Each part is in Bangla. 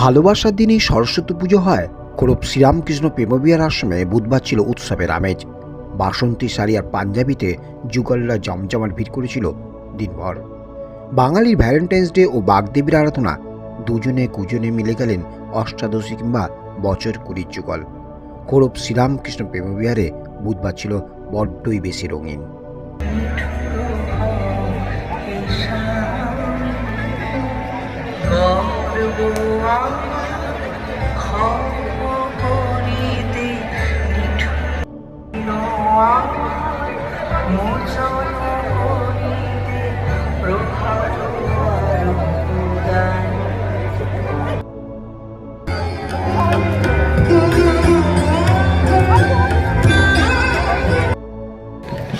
ভালোবাসার দিনই সরস্বতী পুজো হয়। কোরব শ্রীরামকৃষ্ণ প্রেমবিহার আশ্রমে বুধবার ছিল উৎসবের আমেজ। বাসন্তী শাড়ি আর পাঞ্জাবিতে যুগলরা জমজমাট ভিড় করেছিল দিনভর। বাঙালির ভ্যালেন্টাইন্স ডে ও বাগদেবীর আরাধনা দুজনে কুজনে মিলে গেলেন অষ্টাদশী কিংবা বছর কুড়ির যুগল। কোরব শ্রীরামকৃষ্ণ প্রেমবিহারে বুধবার ছিল বড্ডই বেশি রঙিন।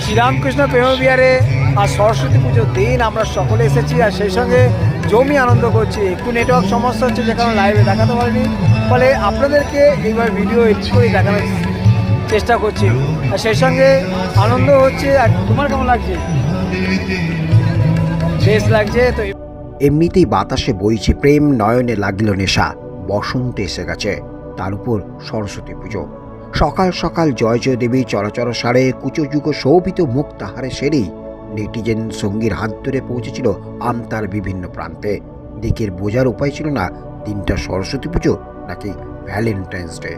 শ্রীরামকৃষ্ণ প্রেমবিহারে আর সরস্বতী পুজোর দিন আমরা সকলে এসেছি আর সেই সঙ্গে জমি আনন্দ করছি। একটু নেটওয়ার্ক সমস্যা হচ্ছে, যে কারণে লাইভে দেখাতে পারিনি। ফলে আপনাদেরকে এইবার ভিডিও এডিট করে দেখানোর চেষ্টা করছি। আর সেই সঙ্গে আনন্দ হচ্ছে, আর তোমার কেমন লাগছে? বেশ লাগছে, তো এমনিতেই বাতাসে বইছে প্রেম, নয়নে লাগিল নেশা, বসন্ত এসে গেছে। তার উপর সরস্বতী পুজো। সকাল সকাল জয় জয় দেবী চরাচর সারে কুচোযুগ শোভিত মুখ তাহারে সেরেই নেটিজেন সঙ্গীর হাত ধরে পৌঁছেছিল আমতার বিভিন্ন প্রান্তে। দিকের বোঝার উপায় ছিল না দিনটা সরস্বতী পুজো নাকি ভ্যালেন্টাইন্স ডে।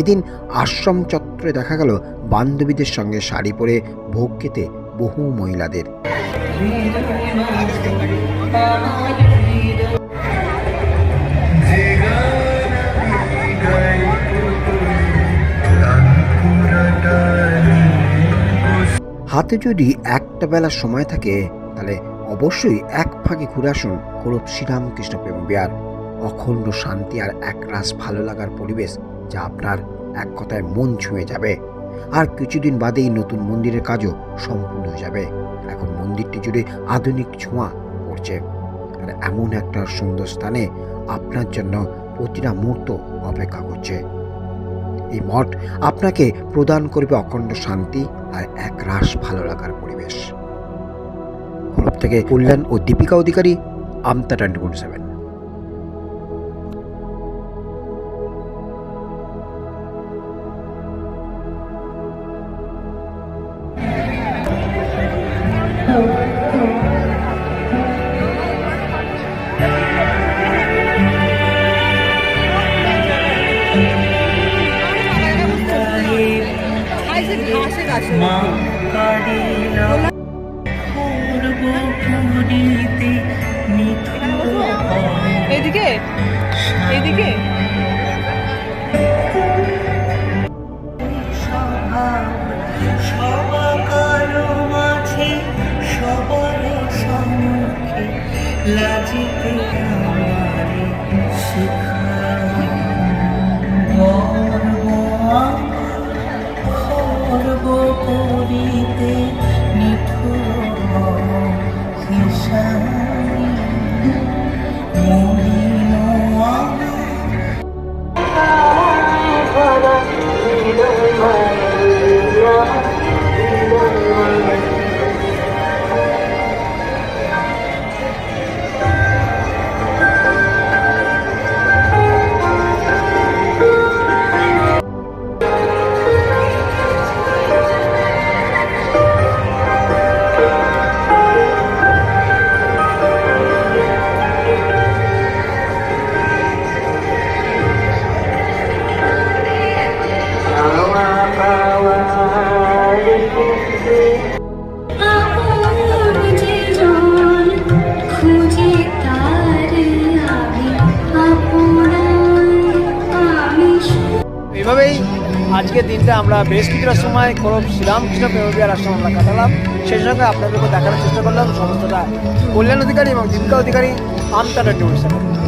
এদিন আশ্রম চত্বরে দেখা গেল বান্ধবীদের সঙ্গে শাড়ি পরে ভোগ খেতে বহু মহিলাদের। হাতে যদি একটা বেলার সময় থাকে, তাহলে অবশ্যই এক ফাঁকে ঘুরে আসুন কোরব শ্রীরামকৃষ্ণ প্রেম বিহার অখণ্ড শান্তি আর একরাশ ভালো লাগার পরিবেশ যা আপনার এক কথায় মন ছুঁয়ে যাবে। আর কিছুদিন বাদেই নতুন মন্দিরের কাজও সম্পূর্ণ হয়ে যাবে। এখন মন্দিরটি জুড়ে আধুনিক ছোঁয়া পড়ছে। আর এমন একটা সুন্দর স্থানে আপনার জন্য প্রতিটা মুহূর্ত অপেক্ষা করছে। এই মঠ আপনাকে প্রদান করবে অখণ্ড শান্তি আর এক রাস ভালো লাগার পরিবেশ। হরফ থেকে কল্যাণ ও দীপিকা অধিকারী, আমতা টোয়েন্টি সেভেন। মা কারিল পুরীতে এদিকে? এদিকে লাজিতে আমারে শিখায় করিতে নিঠুর হিসাবে এইভাবেই আজকের দিনটা আমরা বেশ কিছুটা সময় কোনো শ্রীরামকৃষ্ণ প্রেমবিহার আশ্রম আমরা কাটালাম। সেই সঙ্গে আপনাদেরকে দেখানোর চেষ্টা করলাম। সমস্তটা কল্যাণ অধিকারী এবং জীবিকা অধিকারী, আমতারা টোয়েন্টি